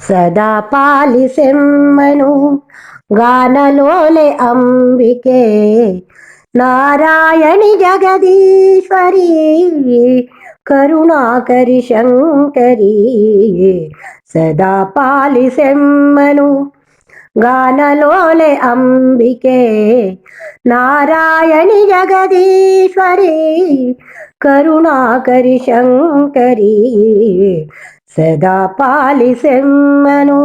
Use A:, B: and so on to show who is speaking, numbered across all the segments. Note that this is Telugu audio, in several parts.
A: సదా పాలిసెమ్మను గానలోలే అంబికే. నారాయణి జగదీశ్వరి కరుణాకరి శంకరి. సదా పాలిసెమ్మను గానలోలే అంబికే. నారాయణి జగదీశ్వరి కరుణాకరి శంకరి. సదా పాలిసెమ్మను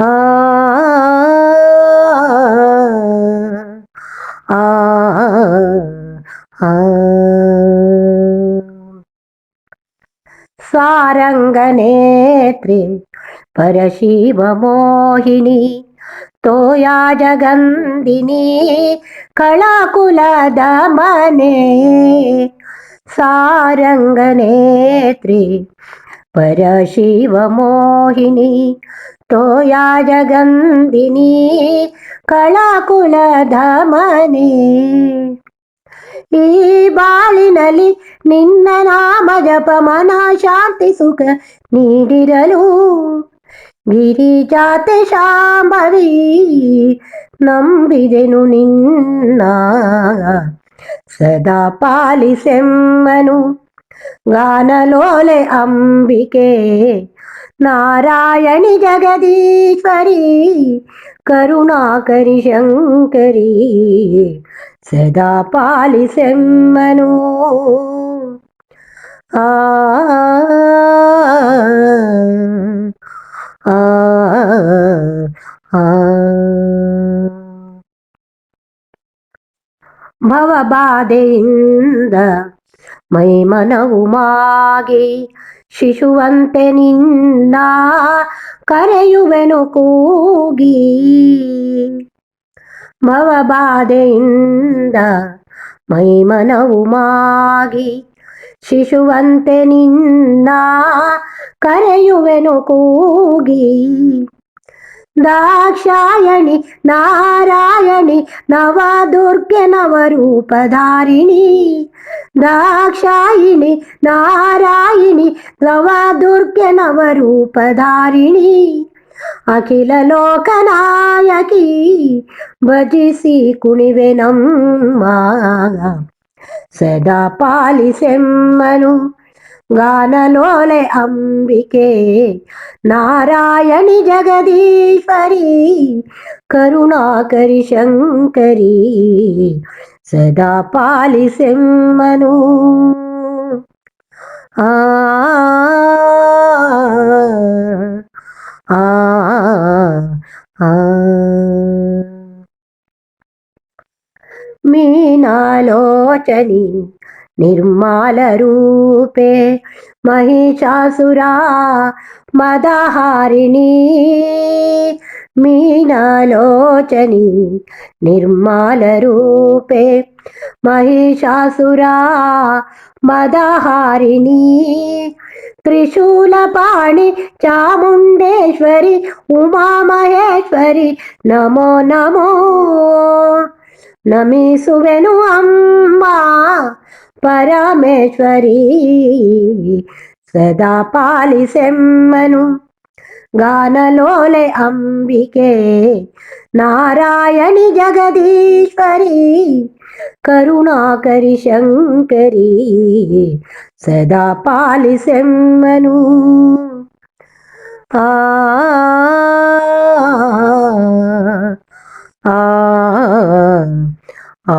A: ఆ ఆ సారంగనేత్రి పరశివమోహిని తోయా జగందిని కళాకుల దమనే. സാരംഗനേത്രി പരശിവമോഹിനി തോയാ ജഗന്തിനി കളകുലധമനി ಈ ಬಾಳಿನಲ್ಲಿ ನಿನ್ನ ನಾಮ ಜಪ ಮನ ಶಾಂತಿ ಸುಖ ನೀಡಿರಲು ಗಿರಿಜಾತೆ ಶಾಂಭವಿ ನಂಬಿದೆನು ನಿನ್ನ సదా పాలి పాలిసెమ్మను గానలోలే అంబికే. నారాయణి జగదీశ్వరి కరుణాకరి శంకరి సదా పాలిసెమ్మను ఆ ఆ. ಭವಬಾಧೆಯಿಂದ ಮೈಮನವು ಮಾಗಿ ಶಿಶುವಂತೆ ನಿನ್ನ ಕರೆಯುವೆನು ಕೂಗಿ. ಭವಬಾಧೆಯಿಂದ ಮೈಮನವು ಮಾಗಿ ಶಿಶುವಂತೆ ನಿನ್ನ ಕರೆಯುವೆನು ಕೂಗಿ. దాక్షాయణి నారాయణి నవదుర్గ నవరూపధారిణి. దాక్షాయిణి నారాయణి నవదుర్గ నవరూపధారిణి. అఖిల లోకనాయకి భజిసి కుణివెనం మా సదా పాలిసెమ్మను గానలోలే అంబికే. నారాయణి జగదీశ్వరి కరుణాకరి శంకరి సదా పాలిసెమ్మను ఆ ఆ ఆ. మీనాలోచని నిర్మాల రూపే మహిషాసురా మదహారిణి. మీనాలోచని నిర్మాల రూపే మహిషాసురా మదహారిణి. త్రిశూలపాణి చాముండేశ్వరి ఉమామహేశ్వరి నమో నమో. నమీసువెను అమ్మా పరమేశ్వరి సదా పాలిసెమ్మను. గానలోలే అంబికే నారాయణి జగదీశ్వరి కరుణాకరి శంకరి సదా పాలిసెమ్మను. ఆ ఆ ఆ